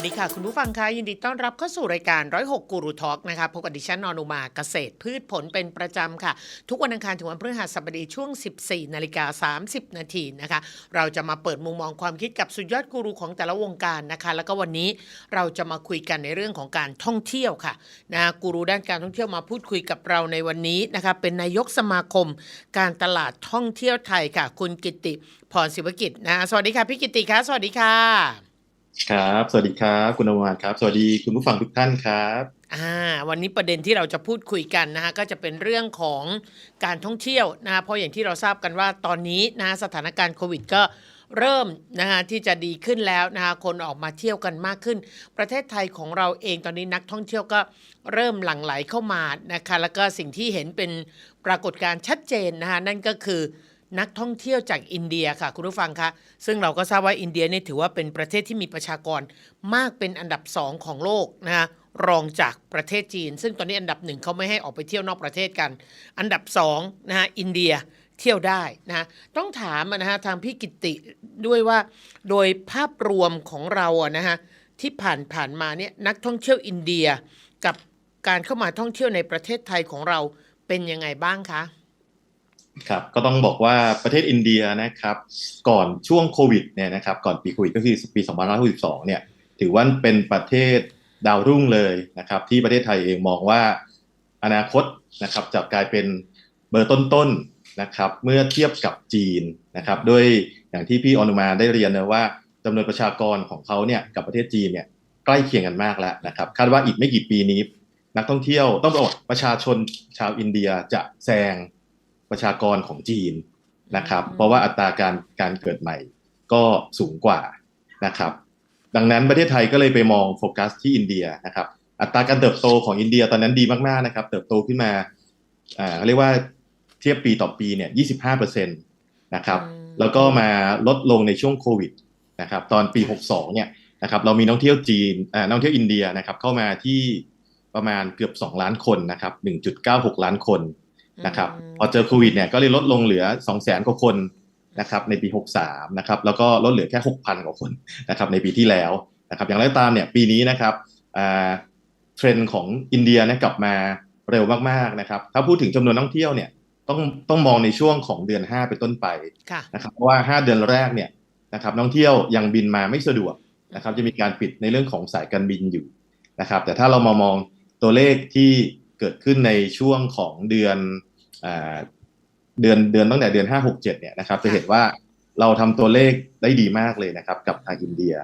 วัสดีค่ะ คุณผู้ฟังคะยินดีต้อนรับเข้าสู่รายการ 106กูรูทอล์กนะคะพบกับดิฉันนอนุมาเกษตรพืชผลเป็นประจำค่ะ ทุกวันอังคารถึงวันพฤหัสบดีช่วง 14นาฬิกา30 นาทีนะคะ เราจะมาเปิดมุมมองความคิดกับสุดยอดกูรูของแต่ละวงการนะคะ แล้วก็วันนี้เราจะมาคุยกันในเรื่องของการท่องเที่ยวค่ะนะกูรูด้านการท่องเที่ยวมาพูดคุยกับเราในวันนี้นะคะเป็นนายกสมาคม การตลาดท่องเที่ยวไทยค่ะ คุณกิติพรศิวกิจนะสวัสดีค่ะพี่กิติคะสวัสดีค่ะ ครับ สวัสดีครับ คุณอมรครับ สวัสดีคุณผู้ฟังทุกท่านครับอ่าวันนี้ประเด็นที่เราจะพูดคุยกันนะคะก็จะเป็นเรื่องของการท่องเที่ยวนะคะเพราะอย่างที่เราทราบกันว่าตอนนี้นะคะสถานการณ์โควิดก็เริ่มนะคะที่จะดีขึ้นแล้วนะคะคนออกมาเที่ยวกันมากขึ้น ประเทศไทยของเราเองตอนนี้นักท่องเที่ยวก็เริ่มหลั่งไหลเข้ามานะคะแล้วก็สิ่งที่เห็นเป็นปรากฏการณ์ชัดเจนนะคะนั่นก็คือ นักท่องเที่ยวจากอินเดียค่ะ คุณผู้ฟังคะซึ่งเราก็ทราบว่าอินเดียเนี่ยถือว่าเป็นประเทศที่มีประชากรมากเป็นอันดับสองของโลกนะคะรองจากประเทศจีน ซึ่งตอนนี้อันดับหนึ่งเขาไม่ให้ออกไปเที่ยวนอกประเทศกัน อันดับสองนะฮะอินเดียเที่ยวได้นะฮะต้องถามนะฮะทางพี่กิติด้วยว่า โดยภาพรวมของเราอะนะฮะที่ผ่านผ่านมาเนี่ยนักท่องเที่ยวอินเดียกับการเข้ามาท่องเที่ยวในประเทศไทยของเราเป็นยังไงบ้างคะ ครับก็ต้องบอกว่าประเทศอินเดียนะครับ ก่อนช่วงโควิดเนี่ยนะครับก่อนปีโควิดก็คือปี2562เนี่ยถือว่าเป็นประเทศดาวรุ่งเลยนะครับ ที่ประเทศไทยเองมองว่าอนาคตนะครับจะกลายเป็นเบอร์ต้นๆนะครับเมื่อเทียบกับจีนนะครับด้วยอย่างที่พี่อนุมาได้เรียนนะว่าจำนวนประชากรของเขาเนี่ยกับประเทศจีนเนี่ยใกล้เคียงกันมากแล้วนะครับ คาดว่าอีกไม่กี่ปีนี้ นักท่องเที่ยวต้องบอกประชาชนชาวอินเดียจะแซง ประชากรของจีนนะครับอืมเพราะว่าอัตราการการเกิดใหม่ก็สูงกว่านะครับ ดังนั้นประเทศไทยก็เลยไปมองโฟกัสที่อินเดียนะครับ อัตราการเติบโตของอินเดียตอนนั้นดีมากๆนะครับ เติบโตขึ้นมาอ่าเขาเรียกว่าเทียบปีต่อปีเนี่ย25%นะครับอืมแล้วก็มาลดลงในช่วงโควิดนะครับ ตอนปี 62เนี่ยนะครับเรามีนักท่องเที่ยวจีนอ่านักท่องเที่ยวอินเดียนะครับเข้ามาที่ประมาณเกือบ 2 ล้านคนนะครับ1.96 ล้านคน นะครับอืมพอเจอโควิดเนี่ยก็เลยลดลงเหลือ 200,000กว่าคนนะครับในปี 63นะครับแล้วก็ลดเหลือแค่ 6,000 กว่าคนนะครับในปีที่แล้วนะครับอย่างไรก็ตามเนี่ยปีนี้นะครับอ่าเทรนด์ของอินเดียเนี่ยกลับมาเร็วมากๆนะครับถ้าพูดถึงจำนวนนักท่องเที่ยวเนี่ยต้องต้องมองในช่วงของเดือน 5 เป็นต้นไปค่ะนะครับเพราะว่า 5 เดือนแรกเนี่ยนะครับนักท่องเที่ยวยังบินมาไม่สะดวกนะครับจะมีการปิดในเรื่องของสายการบินอยู่นะครับแต่ถ้าเรามามองตัวเลขที่เกิดขึ้นในช่วงของเดือนอ่า เดือนเดือนตั้งแต่เดือน5 6 7เนี่ยนะครับ จะเห็นว่าเราทำตัวเลขได้ดีมากเลยนะครับ กับทางอินเดีย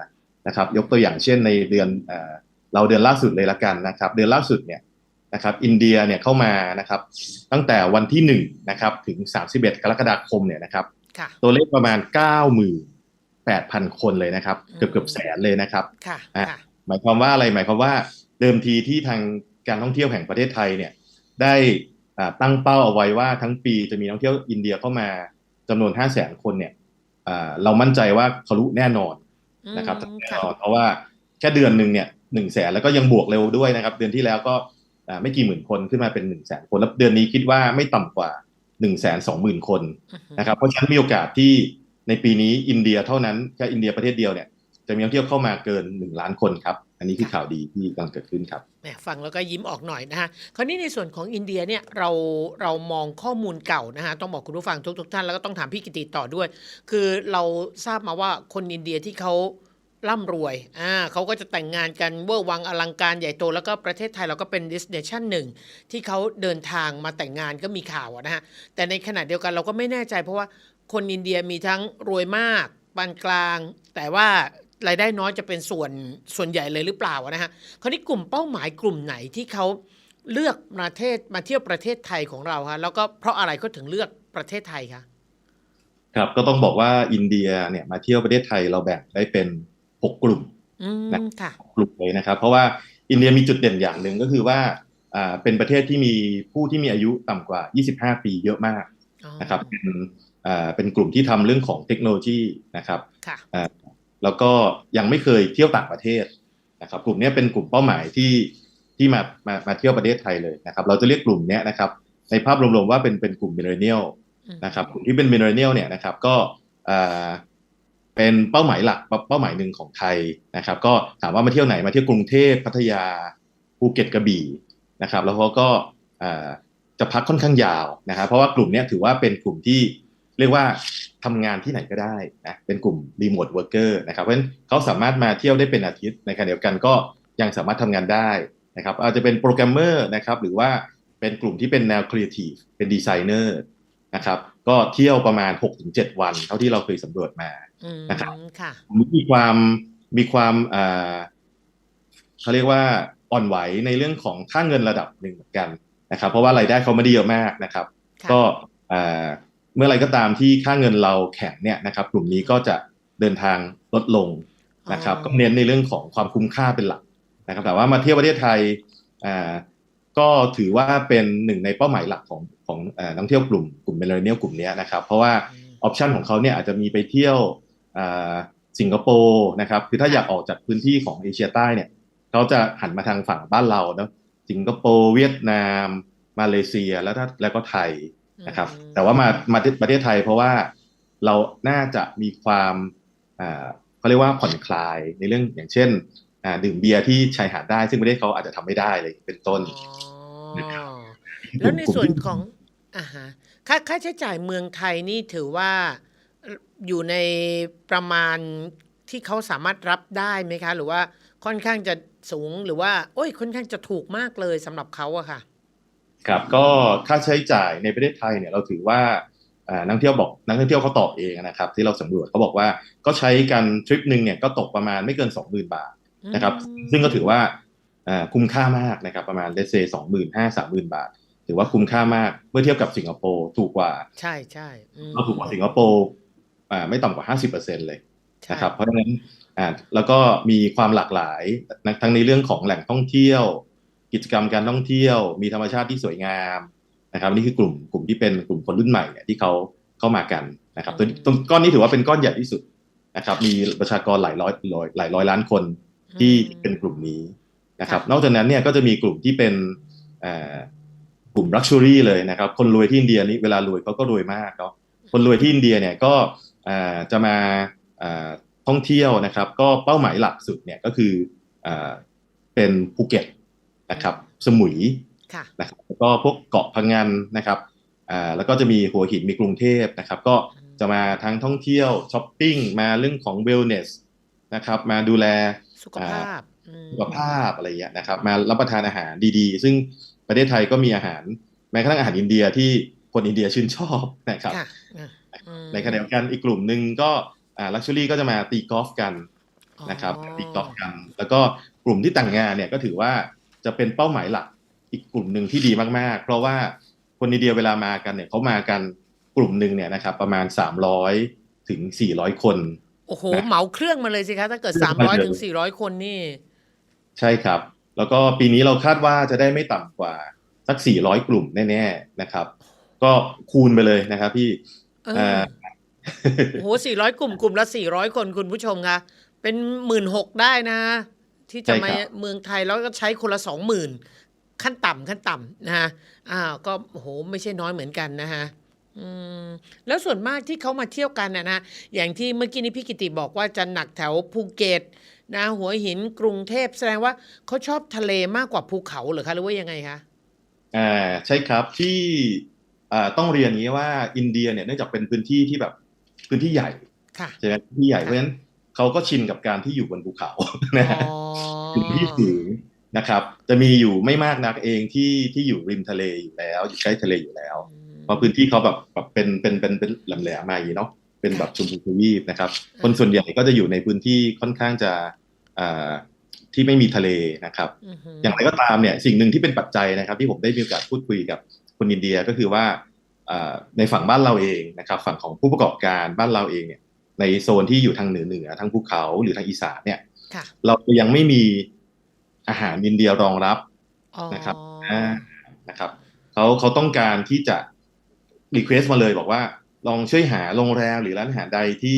นะครับ ยกตัวอย่างเช่นในเดือนเอ่อเราเดือนล่าสุดเลยละกันนะครับ เดือนล่าสุดเนี่ยนะครับ อินเดียเนี่ยเข้ามานะครับ ตั้งแต่วันที่1นะครับ ถึง31กรกฎาคมเนี่ยนะครับค่ะตัวเลขประมาณ98,000คนเลยนะครับ เกือบเกือบแสนเลยนะครับค่ะอะค่ะหมายความว่าอะไรหมายความว่าเดิมทีที่ทางการท่องเที่ยวแห่งประเทศไทยเนี่ยได้อ่า ตั้งเป้าเอาไว้ว่าทั้งปีจะมีนักท่องเที่ยวอินเดียเข้ามาจำนวน5 0 0 0 0 0คนเนี่ยอ่าเรามั่นใจว่าทะลุแน่นอนนะครับอืมแน่ค่ะนอนเพราะว่าแค่เดือนหนึ่งเนี่ยหนึ่งแสนแล้วก็ยังบวกเร็วด้วยนะครับ เดือนที่แล้วก็อ่าไม่กี่หมื่นคนขึ้นมาเป็นหนึ่งแสนคนแล้วเดือนนี้คิดว่าไม่ต่ำกว่าหนึ่งแสนสองหมื่นคนอือฮึนะครับเพราะฉะนั้นมีโอกาสที่ในปีนี้อินเดียเท่านั้นแค่อินเดียประเทศเดียวเนี่ยจะมีนักท่องเที่ยวเข้ามาเกินหนึ่งล้านคนครับ อันนี้คือข่าวดีที่กำลังเกิดขึ้นครับแหมฟังแล้วก็ยิ้มออกหน่อยนะฮะคราวนี้ในส่วนของอินเดียเนี่ยเราเรามองข้อมูลเก่านะฮะต้องบอกคุณผู้ฟังทุกทุกๆท่านแล้วก็ต้องถามพี่กิติต่อด้วย คือเราทราบมาว่าคนอินเดียที่เขาร่ำรวยอ่าเขาก็จะแต่งงานกันเวอร์วังอลังการใหญ่โต แล้วก็ประเทศไทยเราก็เป็นดิสเนชันหนึ่งที่เขาเดินทางมาแต่งงานก็มีข่าวอะนะฮะแต่ในขณะเดียวกันเราก็ไม่แน่ใจเพราะว่าคนอินเดียมีทั้งรวยมากปานกลาง แต่ว่า รายได้น้อยจะเป็นส่วนส่วนใหญ่เลยหรือเปล่าอะนะฮะคราวนี้กลุ่มเป้าหมายกลุ่มไหนที่เขาเลือกประเทศมาเที่ยวประเทศไทยของเราคะแล้วก็เพราะอะไรเขาถึงเลือกประเทศไทยคะครับก็ต้องบอกว่าอินเดียเนี่ยมาเที่ยวประเทศไทยเราแบ่งได้เป็นหกกลุ่มอืมนะค่ะกลุ่มเลยนะครับ เพราะว่าอินเดียมีจุดเด่นอย่างหนึ่งก็คือว่าอ่าเป็นประเทศที่มีผู้ที่มีอายุต่ำกว่า 25 ปีเยอะมากอ๋อนะครับเป็นอ่าเป็นกลุ่มที่ทำเรื่องของเทคโนโลยีนะครับค่ะ แล้วก็ยังไม่เคยเที่ยวต่างประเทศนะครับ กลุ่มเนี้ยเป็นกลุ่มเป้าหมายที่ที่มามามาเที่ยวประเทศไทยเลยนะครับ เราจะเรียกกลุ่มเนี้ยนะครับ ในภาพรวมๆว่าเป็นเป็นกลุ่มมิเลเนียลอืมนะครับกลุ่มที่เป็นมิเลเนียลเนี่ยนะครับ ก็อ่าเป็นเป้าหมายหลักเป้าหมายหนึ่งของไทยนะครับ ก็ถามว่ามาเที่ยวไหนมาเที่ยวกรุงเทพพัทยาภูเก็ตกระบี่นะครับ แล้วเขาก็อ่าจะพักค่อนข้างยาวนะครับ เพราะว่ากลุ่มเนี้ยถือว่าเป็นกลุ่มที่เรียกว่า ทำงานที่ไหนก็ได้นะเป็นกลุ่มรีโมทเวิร์กเกอร์นะครับเพราะฉะนั้นเขาสามารถมาเที่ยวได้เป็นอาทิตย์ในขณะเดียวกันก็ยังสามารถทำงานได้นะครับอาจจะเป็นโปรแกรมเมอร์นะครับหรือว่าเป็นกลุ่มที่เป็นแนวครีเอทีฟเป็นดีไซเนอร์นะครับก็เที่ยวประมาณ 6-7 วัน เท่าที่เราเคยสำรวจมาอืมนะครับค่ะมีความมีความอ่าเขาเรียกว่าอ่อนไหวในเรื่องของค่าเงินระดับหนึ่งเหมือนกันนะครับ เพราะว่ารายได้เขาไม่ได้เยอะมากนะครับค่ะก็อ่า เมื่อไรก็ตามที่ค่าเงินเราแข็งเนี่ยนะครับ กลุ่มนี้ก็จะเดินทางลดลงนะครับอ๋อก็เน้นในเรื่องของความคุ้มค่าเป็นหลักนะครับ แต่ว่ามาเที่ยวประเทศไทยอ่าก็ถือว่าเป็นหนึ่งในเป้าหมายหลักของของอ่านักท่องเที่ยวกลุ่มกลุ่มเมลเนียลกลุ่มเนี้ยนะครับ เพราะว่าอืมออปชันของเขาเนี่ยอาจจะมีไปเที่ยวอ่าสิงคโปร์นะครับ คือถ้าอยากออกจากพื้นที่ของเอเชียใต้เนี่ยเขาจะหันมาทางฝั่งบ้านเราเนาะสิงคโปร์เวียดนาม มาเลเซียแล้วถ้าแล้วก็ไทย นะครับอืมแต่ว่ามามาที่ประเทศไทยเพราะว่าเราน่าจะมีความอ่าเขาเรียกว่าผ่อนคลายในเรื่องอย่างเช่นอ่าดื่มเบียร์ที่ชายหาดได้ ซึ่งประเทศเขาอาจจะทำไม่ได้เลยเป็นต้นอ๋อแล้วในส่วนของอ่าฮะค่าค่าใช้จ่ายเมืองไทยนี่ถือว่าเอ่ออยู่ในประมาณที่เขาสามารถรับได้ไหมคะ หรือว่าค่อนข้างจะสูงหรือว่า โอ้ยค่อนข้างจะถูกมากเลยสำหรับเขาอะค่ะ ครับก็ค่าใช้จ่ายในประเทศไทยเนี่ยเราถือว่าอ่านักท่องเที่ยวบอกนักท่องเที่ยวเขาตอบเองนะครับที่เราสำรวจเขาบอกว่าก็ใช้กันทริปหนึ่งเนี่ยก็ตกประมาณไม่เกิน 20,000 บาทนะครับอืมซึ่งก็ถือว่าอ่าคุ้มค่ามากนะครับประมาณเลเซสองหมื่นห้าสามหมื่นบาท ถือว่าคุ้มค่ามากเมื่อเทียบกับสิงคโปร์ถูกกว่า ใช่ใช่อืมเราถูกกว่าสิงคโปร์อ่าไม่ต่ำกว่า50%เลยใช่นะครับเพราะฉะนั้นอ่าแล้วก็มีความหลากหลายนะทั้งในเรื่องของแหล่งท่องเที่ยว กิจกรรมการท่องเที่ยว มีธรรมชาติที่สวยงามนะครับนี่คือกลุ่มกลุ่มที่เป็นกลุ่มคนรุ่นใหม่เนี่ยที่เขาเข้ามากันนะครับตัวตรงก้อนนี้ถือว่าเป็นก้อนใหญ่ที่สุดนะครับ มีประชากรหลายร้อยร้อยหลายร้อยล้านคนที่อืมเป็นกลุ่มนี้นะครับค่ะนอกจากนั้นเนี่ยก็จะมีกลุ่มที่เป็นอ่ากลุ่ม luxury เลยนะครับ คนรวยที่อินเดียนี่เวลารวยเขาก็รวยมากเนาะคนรวยที่อินเดียเนี่ยก็อ่าจะมาอ่าท่องเที่ยวนะครับ ก็เป้าหมายหลักสุดเนี่ยก็คืออ่าเป็นภูเก็ต นะครับ สมุยค่ะนะครับแล้วก็พวกเกาะพังงานนะครับอ่าแล้วก็จะมีหัวหินมีกรุงเทพนะครับ ก็จะมาทั้งท่องเที่ยวช้อปปิ้งมาเรื่องของเวลเนสนะครับมาดูแลสุขภาพอืมสุขภาพอะไรอย่างเงี้ยนะครับ มารับประทานอาหารดีๆ ซึ่งประเทศไทยก็มีอาหาร แม้กระทั่งอาหารอินเดียที่คนอินเดียชื่นชอบนะครับค่ะอะอืมในขณะเดียวกันอีกกลุ่มหนึ่งก็อ่าลักชัวรี่ก็จะมาตีกอล์ฟกันนะครับอ๋อตีกอล์ฟกัน แล้วก็กลุ่มที่แต่างงานเนี่ยก็ถือว่า จะเป็นเป้าหมายหลักอีกกลุ่มหนึ่งที่ดีมากๆ เพราะว่าคนอินเดียเวลามากันเนี่ยเขามากันกลุ่มหนึ่งเนี่ยนะครับประมาณ 300 ถึง 400 คน โอ้โหนะเหมาเครื่องมาเลยสิคะถ้าเกิดเครื่องมา300เลยถึง 400 คนนี่ ใช่ครับ แล้วก็ปีนี้เราคาดว่าจะได้ไม่ต่ำกว่าสัก 400 กลุ่มแน่ๆนะครับ ก็คูณไปเลยนะครับพี่เอออ่าโอ้โห 400 กลุ่มกลุ่มละ 400 คนคุณผู้ชมคะเป็นหมื่นหกได้นะ ที่จะใช่มาครับเมืองไทยแล้วก็ใช้คนละสองหมื่นขั้นต่ำขั้นต่ำนะฮะอ้าวก็โอ้โหไม่ใช่น้อยเหมือนกันนะฮะอืมแล้วส่วนมากที่เขามาเที่ยวกันนะนะอย่างที่เมื่อกี้นี้พี่กิติบอกว่าจะหนักแถวภูเก็ตนะหัวหินกรุงเทพแสดงว่าเขาชอบทะเลมากกว่าภูเขาเหรือคะหรือว่ายังไงคะอ่าใช่ครับที่อ่าต้องเรียนอย่างนี้ว่าอินเดียเนี่ยเนื่องจากเป็นพื้นที่ที่แบบพื้นที่ใหญ่ค่ะใช่ไหมพื้นที่ใหญ่ค่ะเพราะฉะนั้น เขาก็ชินกับการที่อยู่บนภูเขานะฮะอ๋อพื้นที่สูงนะครับ จะมีอยู่ไม่มากนักเองที่ที่อยู่ริมทะเลอยู่แล้ว อยู่ใกล้ทะเลอยู่แล้ว เพราะพื้นที่เขาแบบแบบเป็นเป็นเป็นเป็นแหลมๆมาอย่างนี้เนาะเป็นแบบชมพูทวีปนะครับ คนส่วนใหญ่ก็จะอยู่ในพื้นที่ค่อนข้างจะอ่าที่ไม่มีทะเลนะครับอือหืออย่างไรก็ตามเนี่ยสิ่งหนึ่งที่เป็นปัจจัยนะครับ ที่ผมได้มีโอกาสพูดคุยกับคนอินเดียก็คือว่าอ่าในฝั่งบ้านเราเองนะครับ ฝั่งของผู้ประกอบการบ้านเราเองเนี่ย ในโซนที่อยู่ทางเหนือเหนือทางภูเขาหรือทางอีสานเนี่ยค่ะเรายังไม่มีอาหารอินเดียรองรับอ๋อนะครับอ่านะครับเขาเขาต้องการที่จะรีเควสมาเลยบอกว่า ลองช่วยหาโรงแรมหรือร้านอาหารใดที่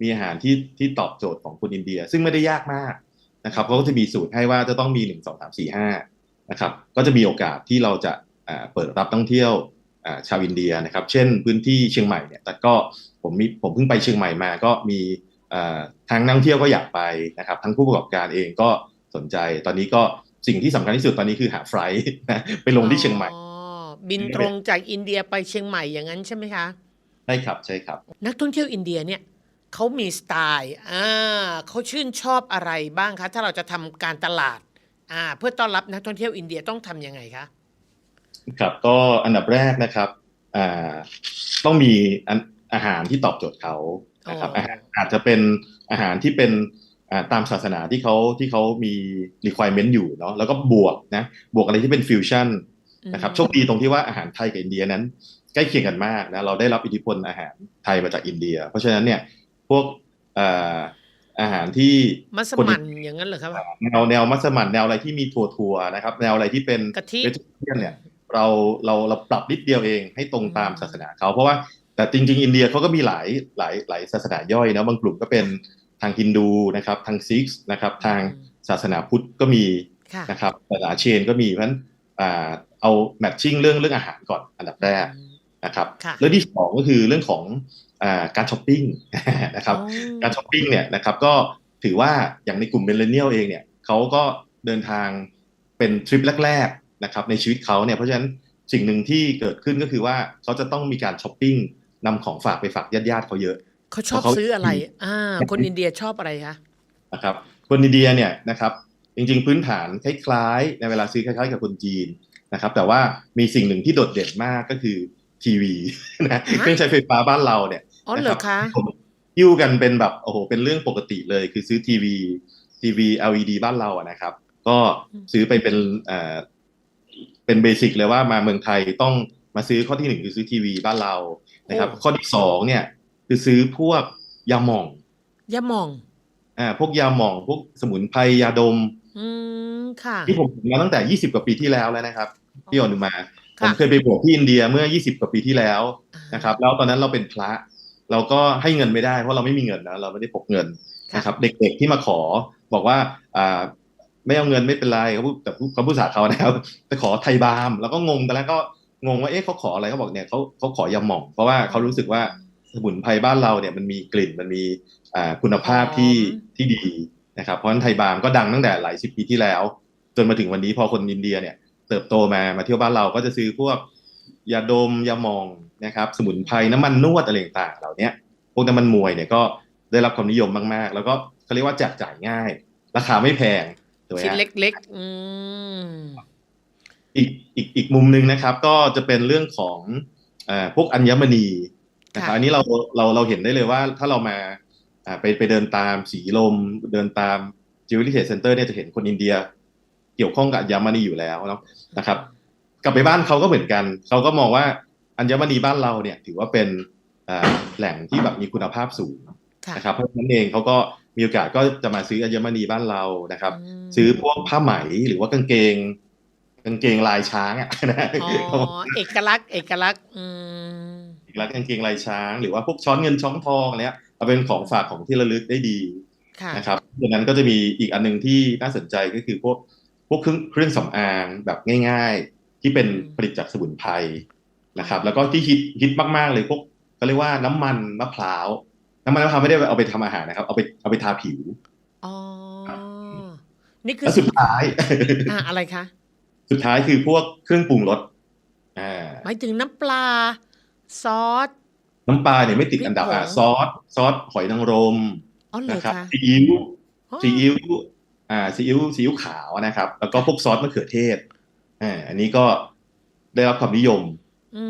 มีอาหารที่ที่ตอบโจทย์ของคนอินเดีย ซึ่งไม่ได้ยากมากนะครับเขาก็จะมีสูตรให้ว่าจะต้องมีหนึ่งสองสามสี่ห้านะครับ ก็จะมีโอกาสที่เราจะอ่าเปิดรับนักท่องเที่ยวอ่าชาวอินเดียนะครับ เช่นพื้นที่เชียงใหม่เนี่ยแต่ก็ ผมมีผมเพิ่งไปเชียงใหม่มา ก็มีอ่าทางนักท่องเที่ยวก็อยากไปนะครับ ทั้งผู้ประกอบการเองก็สนใจ ตอนนี้ก็สิ่งที่สำคัญที่สุดตอนนี้คือหาไฟลท์นะไปลงที่เชียงใหม่อ๋อบินตรงจากอินเดียไปเชียงใหม่อย่างนั้นใช่ไหมคะใช่ครับใช่ครับ นักท่องเที่ยวอินเดียเนี่ยเขามีสไตล์อ่าเขาชื่นชอบอะไรบ้างคะ ถ้าเราจะทำการตลาดอ่าเพื่อต้อนรับนักท่องเที่ยวอินเดียต้องทำยังไงคะครับก็อันดับแรกนะครับอ่าต้องมี อันอาหารที่ตอบโจทย์เขานะครับอ๋อออาหารอาจจะเป็นอาหารที่เป็นอ่าตามศาสนาที่เขาที่เขามี requirement อยู่เนาะแล้วก็บวกนะบวกอะไรที่เป็นฟิวชั่นนะครับโชคดีตรงที่ว่าอาหารไทยกับอินเดียนั้น ใกล้เคียงกันมากนะเราได้รับอิทธิพลอาหารไทยมาจากอินเดีย เพราะฉะนั้นเนี่ยพวกอ่าอาหารที่มัสคนมั่นอย่างนั้นเหรอครับแนวแนวมัสมั่นแนวอะไรที่มีถั่วถั่วๆนะครับ แนวอะไรที่เป็นกะทิเวจิเทียนเนี่ยเราเราเราปรับนิดเดียวเองให้ตรงตามศาสนาเขาเพราะว่า แต่จริง ๆ อินเดียเขาก็มีหลายหลายหลายศาสนาย่อยนะบางกลุ่มก็เป็นทางฮินดูนะครับทางซิกส์นะครับทางศาสนาพุทธก็มีค่ะนะครับศาสนาเชนก็มีเพราะฉะนั้นอ่าเอาแมทชิ่งเรื่องเรื่องอาหารก่อนอันดับแรกนะครับค่ะเรื่องที่สองก็คือเรื่องของอ่าการช้อปปิ้งนะครับอ๋อการช้อปปิ้งเนี่ยนะครับก็ถือว่าอย่างในกลุ่มเมลเลนเนียลเองเนี่ยเขาก็เดินทางเป็นทริปแรกๆนะครับในชีวิตเขาเนี่ยเพราะฉะนั้นสิ่งหนึ่งที่เกิดขึ้นก็คือว่าเขาจะต้องมีการช้อปปิ้ง นำของฝากไปฝากญาติๆเขาเยอะเขาชอบเพราะเขาซื้ออะไรอ่าคนอินเดียชอบอะไรคะนะครับคนอินเดียเนี่ยนะครับจริงๆ พื้นฐานคล้ายๆ ในเวลาซื้อคล้ายๆ กับคนจีนนะครับ แต่ว่ามีสิ่งหนึ่งที่โดดเด่นมากก็คือทีวีนะเครื่องใช้ไฟฟ้าบ้านเราเนี่ยอ๋อเหรอคะผมยิ้วกันเป็นแบบโอ้โหเป็นเรื่องปกติเลย คือซื้อทีวีทีวี LED บ้านเราอะนะครับ ก็ซื้อไปเป็นเอ่อเป็นเบสิกเลยว่ามาเมืองไทยต้องมาซื้อข้อที่หนึ่งคือซื้อทีวีบ้านเรา นะครับ ข้อที่สองเนี่ยคือซื้อพวกยาหม่อง ยาหมองอ่าพวกยาหม่องพวกสมุนไพรยาดม อืมค่ะ ที่ผมเห็นมาตั้งแต่20กว่าปีที่แล้วแล้วนะครับพี่อนุมาผมค่ะเคยไปบวชที่อินเดียเมื่อ 20 กว่าปีที่แล้วนะครับ แล้วตอนนั้นเราเป็นพระ เราก็ให้เงินไม่ได้เพราะเราไม่มีเงินนะเราไม่ได้พกเงินค่ะนะครับ เด็กๆที่มาขอบอกว่าอ่าไม่เอาเงินไม่เป็นไรเขาพูดแต่เขาพูดภาษาเขานะครับจะขอไทยบาล์มแล้วก็งงตอนแรกก็ งงว่าเอ๊ะเขาขออะไรเขาบอกเนี่ยเขาเขาขอยาหม่อง เพราะว่าเขารู้สึกว่าสมุนไพรบ้านเราเนี่ยมันมีกลิ่นมันมีอ่าคุณภาพที่หอมที่ดีนะครับเพราะฉะนั้นไทยบาล์มก็ดังตั้งแต่หลายสิบปีที่แล้ว จนมาถึงวันนี้พอคนอินเดียเนี่ยเติบโตมามาเที่ยวบ้านเราก็จะซื้อพวกยาดมยาหมองนะครับ สมุนไพรน้ำมันนวดอะไรต่างๆเหล่าเนี้ยพวกน้ำมันมวยเนี่ยก็ได้รับความนิยมมาก ๆ แล้วก็เขาเรียกว่าแจกจ่ายง่าย ราคาไม่แพงถูกไหมชิ้นฮะเล็กๆอืม อีกอีกอีกมุมหนึ่งนะครับ ก็จะเป็นเรื่องของเอ่อพวกอัญมณีนะครับค่ะอันนี้เราเราเราเห็นได้เลยว่าถ้าเรามาอ่าไปไปเดินตามสีลม เดินตามจิวเวลรี่เทรดเซ็นเตอร์เนี่ยจะเห็นคนอินเดีย เกี่ยวข้องกับอัญมณีอยู่แล้วเนาะนะครับ กลับไปบ้านเขาก็เหมือนกัน เขาก็มองว่าอัญมณีบ้านเราเนี่ยถือว่าเป็นอ่าแหล่งที่แบบมีคุณภาพสูงค่ะนะครับเพราะฉะนั้นเองเขาก็มีโอกาสก็จะมาซื้ออัญมณีบ้านเรานะครับมซื้อพวกผ้าไหมหรือว่ากางเกง กางเกงลายช้างอะนะอ๋อเอกลักษณ์เอกลักษณ์อืมอีกแล้วกางเกงลายช้าง หรือว่าพวกช้อนเงินช้อนทองอะไรเนี้ยเอาเป็นของฝากของที่ระลึกได้ดีค่ะนะครับดังนั้นก็จะมีอีกอันหนึงที่น่าสนใจก็คือพวกพวกเครื่องเครื่องสำอางแบบง่าย ๆ ที่เป็นอืมผลิตจากสมุนไพรนะครับ แล้วก็ที่ฮิตฮิตมากๆเลยพวกก็เรียกว่าน้ำมันมะพร้าวน้ำมันมะพร้าวไม่ได้เอาไปทำอาหารนะครับ เอาไปเอาไปทาผิวอ๋อนี่คือแล้วสุดท้ายอ่าอะไรคะ สุดท้ายคือพวกเครื่องปรุงรสอ่าหมายถึงน้ำปลา ซอส น้ำปลาเนี่ยไม่ติดอันดับพริกผงอะซอส ซอสหอยนางรมอ๋อเหรอนะครับคะซีอิ๊วอ๋อซีอิ๊วอ่าซีอิ๊วซีอิ๊วขาวนะครับ แล้วก็พวกซอสมะเขือเทศอ่าอันนี้ก็ได้รับความนิยม อื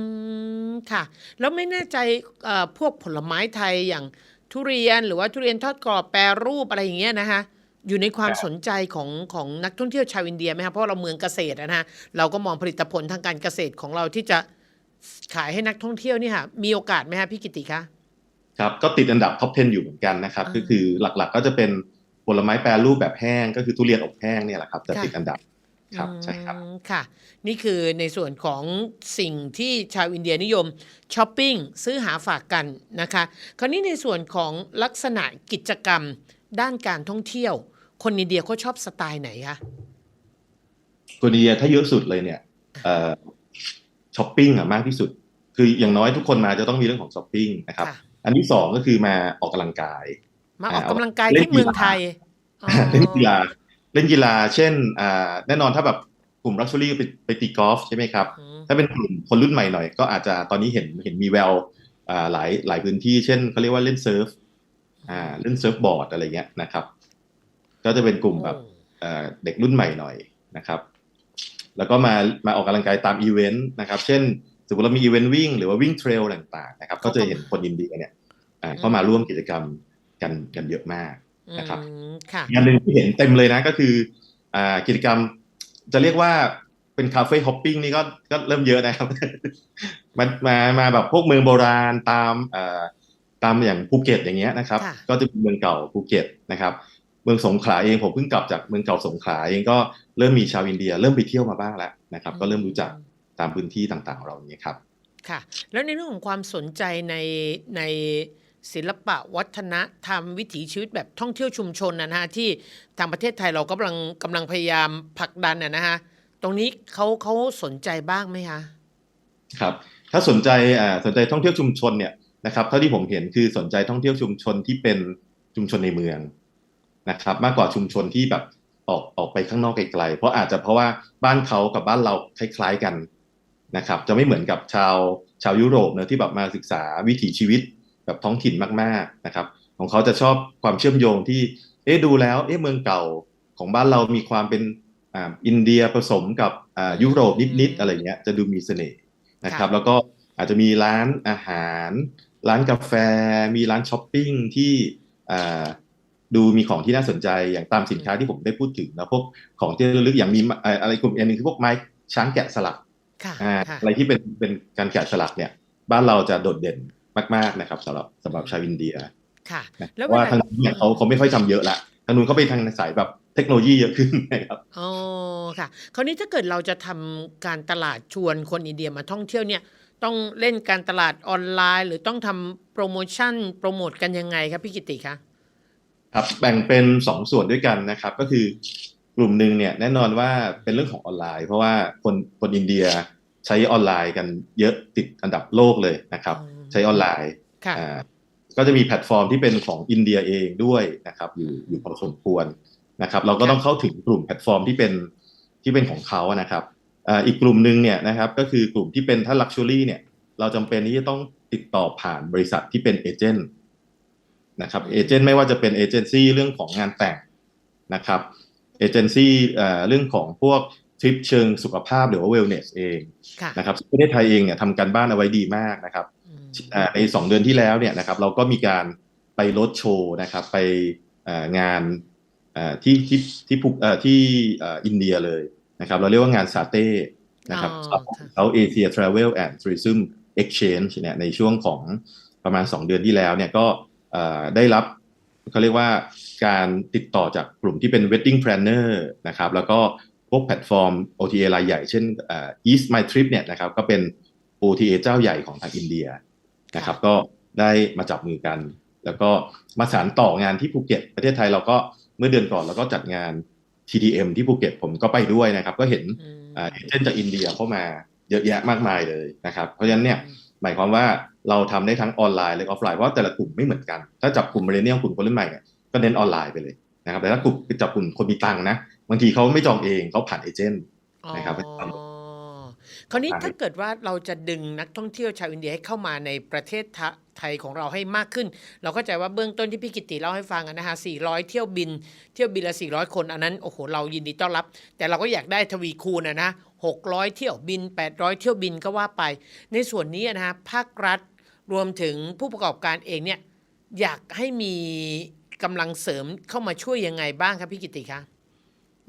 มค่ะ แล้วไม่แน่ใจเอ่อพวกผลไม้ไทยอย่างทุเรียนหรือว่าทุเรียนทอดกรอบแปรรูปอะไรอย่างเงี้ยนะคะ อยู่ในความครับสนใจของของนักท่องเที่ยวชาวอินเดียไหมคะเพราะเราเมืองเกษตรอะนะฮะเราก็มองผลิตผลทางการเกษตรของเราที่จะขายให้นักท่องเที่ยวนี่ค่ะมีโอกาสไหมคะพี่กิติคะครับก็ติดอันดับท็อป 10 อยู่เหมือนกันนะครับอ่าก็คือหลักๆ ก็จะเป็นผลไม้แปรรูปแบบแห้ง ก็คือทุเรียนอบแห้งเนี่ยแหละครับจะค่ะติดอันดับครับใช่ครับอืมค่ะ นี่คือในส่วนของสิ่งที่ชาวอินเดียนิยมช้อปปิ้งซื้อหาฝากกันนะคะ คราวนี้ในส่วนของลักษณะกิจกรรมด้านการท่องเที่ยว คนอินเดียเขาชอบสไตล์ไหนคะคนอินเดียถ้าเยอะสุดเลยเนี่ยเอ่อช้อปปิ้งอะมากที่สุด คืออย่างน้อยทุกคนมาจะต้องมีเรื่องของช้อปปิ้งนะครับค่ะอันที่สองก็คือมาออกกำลังกาย มาออกอ่ากำลังกายเล่นที่เมืองกีฬาไทยอ๋อเล่นกีฬาเล่นกีฬา เช่นอ่าแน่นอนถ้าแบบกลุ่มรักชูรี่ไปไปตีกอล์ฟใช่ไหมครับอืมถ้าเป็นกลุ่มคนรุ่นใหม่หน่อย ก็อาจจะตอนนี้เห็นเห็นมีแววอ่าหลายหลายพื้นที่ เช่นเขาเรียกว่าเล่นเซิร์ฟอ่าเล่นเซิร์ฟบอร์ดอะไรเงี้ยนะครับ ก็จะเป็นกลุ่มแบบโอ้เอ่อเด็กรุ่นใหม่หน่อยนะครับ แล้วก็มามาออกกำลังกายตามอีเวนต์นะครับ เช่นสมมติเรามีอีเวนต์วิ่งหรือว่าวิ่งเทรลต่างๆนะครับ ก็จะเห็นคนอินเดียเนี่ยอ่าเข้ามาร่วมกิจกรรมกันกันเยอะมากนะครับอืมค่ะงานหนึ่งที่เห็นเต็มเลยนะก็คืออ่ากิจกรรมจะเรียกว่าเป็นคาเฟ่ฮอปปิ้งนี่ก็ก็เริ่มเยอะนะครับมามามาแบบพวกเมืองโบราณตามอ่าตามอย่างภูเก็ตอย่างเงี้ยนะครับค่ะก็จะเป็นเมืองเก่าภูเก็ตนะครับ เมืองสงขลาเองผมเพิ่งกลับจากเมืองเก่าสงขลาเองก็เริ่มมีชาวอินเดีย เริ่มไปเที่ยวมาบ้างแล้วนะครับ ก็เริ่มรู้จักตามพื้นที่ต่างๆของเราอย่างเงี้ยครับค่ะ แล้วในเรื่องของความสนใจในในศิลปะวัฒนธรรมวิถีชีวิตแบบท่องเที่ยวชุมชนนะนะฮะที่ทางประเทศไทยเรากำลังกำลังพยายามผลักดันนะนะฮะตรงนี้เขาเขาสนใจบ้างไหมคะครับถ้าสนใจอ่าสนใจท่องเที่ยวชุมชนเนี่ยนะครับเท่าที่ผมเห็นคือสนใจท่องเที่ยวชุมชนที่เป็นชุมชนในเมือง นะครับ มากกว่าชุมชนที่แบบออกออกไปข้างนอกไกลๆเพราะอาจจะเพราะว่าบ้านเขากับบ้านเราคล้ายๆกันนะครับ จะไม่เหมือนกับชาวชาวยุโรปเนอะที่แบบมาศึกษาวิถีชีวิตแบบท้องถิ่นมากๆนะครับ ของเขาจะชอบความเชื่อมโยงที่เอ๊ะดูแล้วเอ๊ะเมืองเก่าของบ้านเรามีความเป็นอ่าอินเดียผสมกับอ่ายุโรปนิดๆอะไรเงี้ยจะดูมีเสน่ห์นะครับค่ะแล้วก็อาจจะมีร้านอาหาร ร้านกาแฟ มีร้านช้อปปิ้งที่อ่า ดูมีของที่น่าสนใจอย่างตามสินค้าที่ผมได้พูดถึงนะพวกของที่ระลึกอย่างมีเอ่ออะไรกลุ่มอันหนึงคือพวกไม้ช้างแกะสลักค่ะอ่าค่ะอะไรที่เป็นเป็นการแกะสลักเนี่ย บ้านเราจะโดดเด่นมาก ๆนะครับสำหรับสำหรับชาวอินเดียค่ะนะแล้วเพราะว่าเวลาทางนู้นเนี่ยเขาเขาไม่ค่อยทำเยอะละทางนู้นเขาไปทางสายแบบเทคโนโลยีเยอะขึ้นนะครับอ๋อค่ะ คราวนี้ถ้าเกิดเราจะทำการตลาดชวนคนอินเดียมาท่องเที่ยวเนี่ยต้องเล่นการตลาดออนไลน์ หรือต้องทำโปรโมชั่นโปรโมทกันยังไงครับพี่กิติคะ ครับแบ่งเป็นสองส่วนด้วยกันนะครับ ก็คือกลุ่มหนึ่งเนี่ยแน่นอนว่าเป็นเรื่องของออนไลน์ เพราะว่าคนคนอินเดียใช้ออนไลน์กันเยอะติดอันดับโลกเลยนะครับอืมใช้ออนไลน์ค่ะอ่าก็จะมีแพลตฟอร์มที่เป็นของอินเดียเองด้วยนะครับ อยู่อยู่พอสมควรนะครับ เราก็ต้องเข้าถึงกลุ่มแพลตฟอร์มที่เป็นที่เป็นของเขานะครับอ่าอีกกลุ่มหนึ่งเนี่ยนะครับก็คือกลุ่มที่เป็นถ้าลักชัวรี่เนี่ยเราจำเป็นที่จะต้องติดต่อผ่านบริษัทที่เป็นเอเจนต์ นะครับเอเจนต์ไม่ว่าจะเป็นเอเจนซี่เรื่องของงานแต่งนะครับเอเจนซี่เรื่องของพวกทริปเชิงสุขภาพหรือว่าเวลเนสเองค่ะนะครับประเทศไทยเองเนี่ยทำการบ้านเอาไว้ดีมากนะครับอืมอ่าในสองเดือนที่แล้วเนี่ยนะครับเราก็มีการไปรถโชว์นะครับไปอ่างานอ่าที่ที่ที่ภูเอ่อที่อ่าอินเดียเลยนะครับเราเรียกว่างานซาเต้นะครับอ๋อค่ะเขาเอเชียทราเวลแอนด์ทัวริซึมเอ็กชแนนเนี่ยในช่วงของประมาณ 2 เดือนที่แล้วเนี่ยก็อ่า ได้รับเขาเรียกว่าการติดต่อจากกลุ่มที่เป็น wedding planner นะครับ แล้วก็พวกแพลตฟอร์ม OTA รายใหญ่ เช่นอ่า East My Trip เนี่ยนะครับ ก็เป็น OTA เจ้าใหญ่ของทางอินเดียนะครับ ก็ได้มาจับมือกัน แล้วก็มาสานต่องานที่ภูเก็ต ประเทศไทยเราก็เมื่อเดือนก่อนเราก็จัดงาน TDM ที่ภูเก็ตผมก็ไปด้วยนะครับ ก็เห็นอืมอ่าเอเจนต์จากอินเดียเข้ามาเยอะแยะมากมายเลยนะครับ เพราะฉะนั้นเนี่ยหมายความว่า เราทำได้ทั้งออนไลน์และออฟไลน์เพราะแต่ละกลุ่มไม่เหมือนกัน ถ้าจับกลุ่มเมเนียลกลุ่มคนรุ่นใหม่เนี่ยก็เน้นออนไลน์ไปเลยนะครับแต่ถ้ากลุ่มจับกลุ่มคนมีตังค์นะบางทีเขาไม่จองเองเขาผ่านเอเจนต์นะครับคราวนี้ถ้าเกิดว่าเราจะดึงนักท่องเที่ยวชาวอินเดียให้เข้ามาในประเทศไทยของเราให้มากขึ้น เราเข้าใจว่าเบื้องต้นที่พี่กิติเล่าให้ฟังอะนะฮะ 400 เที่ยวบิน เที่ยวบินละ 400 คนอันนั้นโอ้โหเรายินดีต้อนรับ แต่เราก็อยากได้ทวีคูณนะนะ600 เที่ยวบิน 800 เที่ยวบินก็ว่าไป ในส่วนนี้นะฮะภาครัฐ รวมถึงผู้ประกอบการเองเนี่ยอยากให้มีกำลังเสริมเข้ามาช่วยยังไงบ้างครับพี่กิติคะ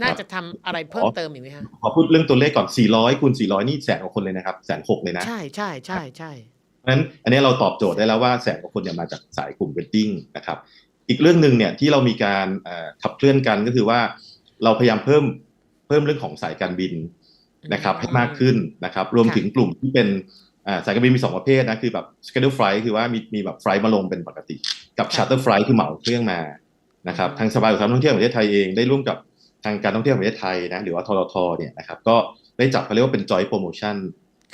น่าจะทำอะไรเพิ่มเติมอีกไหมคะขอพูดเรื่องตัวเลขก่อน 400คูณ400 นี่แสนกว่าคนเลยนะครับแสนหกเลยนะ ใช่ใช่ใช่ใช่เพราะฉะนั้นอันนี้เราตอบโจทย์ได้แล้วว่าแสนกว่าคนเนี่ยมาจากสายกลุ่มเวดดิ้งนะครับ อีกเรื่องหนึ่งเนี่ยที่เรามีการเอ่อขับเคลื่อนกันก็คือว่า เราพยายามเพิ่มเพิ่มเรื่องของสายการบินนะครับให้มากขึ้นนะครับ รวมถึงกลุ่มที่เป็น อ่าสายการบินมีสองประเภทนะคือแบบ schedule flight คือว่ามีมีแบบไฟล์มาลงเป็นปกติ กับ charter flight คือเหมาเครื่องมานะครับทางสภาอุตสาหกรรมท่องเที่ยวแห่งประเทศไทยเองได้ร่วมกับทางการท่องเที่ยวแห่งประเทศไทยนะหรือว่าทรทเนี่ยนะครับก็ได้จับเขาเรียกว่าเป็น joint promotion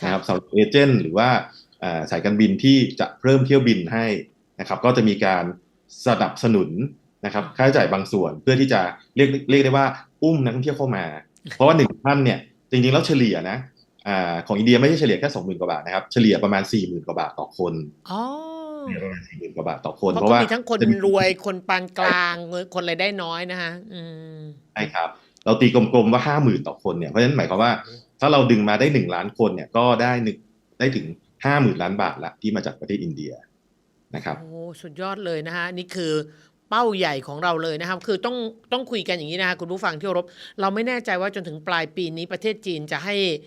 นะครับสำหรับเอเจนต์หรือว่าอ่าสายการบินที่จะเพิ่มเที่ยวบินให้นะครับ ก็จะมีการสนับสนุนนะครับค่าใช้จ่ายบางส่วนเพื่อที่จะเรียกเรียกได้ว่าอุ้มนักท่องเที่ยวเข้ามา เพราะว่าหนึ่งท่านเนี่ยจริงๆแล้วเฉลี่ยนะอ่า ของอินเดียไม่ใช่เฉลี่ยแค่สองหมื่นกว่าบาทนะครับ เฉลี่ยประมาณสี่หมื่นกว่าบาทต่อคนอ๋อเฉลี่ยประมาณสี่หมื่นกว่าบาทต่อคน เพราะเพราะก็ว่ามีทั้งคนจะมีรวยคนปานกลางคนรายได้น้อยนะคะอืมใช่ครับ เราตีกลมๆว่าห้าหมื่นต่อคนเนี่ยเพราะฉะนั้นหมายความว่า ถ้าเราดึงมาได้หนึ่งล้านคนเนี่ยก็ได้หนึ่งได้ถึงห้าหมื่นล้านบาทละที่มาจากประเทศอินเดียนะครับโอ้สุดยอดเลยนะฮะนี่คือเป้าใหญ่ของเราเลยนะครับ คือต้องต้องคุยกันอย่างนี้นะคะคุณผู้ฟังที่เคารพเราไม่แน่ใจว่าจนถึงปลายปีนี้ประเทศจีนจะให้อ่า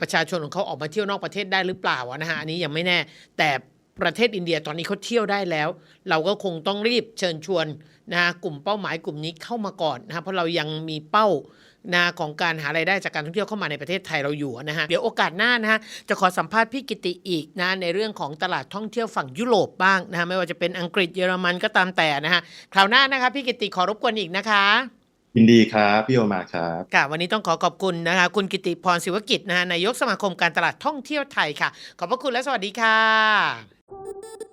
ประชาชนของเขาออกมาเที่ยวนอกประเทศได้หรือเปล่าะนะฮะอันนี้ยังไม่แน่ แต่ประเทศอินเดียตอนนี้เขาเที่ยวได้แล้ว เราก็คงต้องรีบเชิญชวนนะฮะกลุ่มเป้าหมายกลุ่มนี้เข้ามาก่อนนะฮะเพราะเรายังมีเป้านะของการหารายได้จากการท่องเที่ยวเข้ามาในประเทศไทยเราอยู่นะฮะเดี๋ยวโอกาสหน้านะฮะจะขอสัมภาษณ์พี่กิติอีกนะในเรื่องของตลาดท่องเที่ยวฝั่งยุโรปบ้างนะฮะไม่ว่าจะเป็นอังกฤษเยอรมันก็ตามแต่นะฮะคราวหน้านะคะพี่กิติขอรบกวนอีกนะคะ ยินดีครับพี่โอมาครับค่ะวันนี้ต้องขอขอบคุณนะคะ คุณกิติพรศิวกิจนะฮะนายกสมาคมการตลาดท่องเที่ยวไทยค่ะ ขอบพระคุณและสวัสดีค่ะ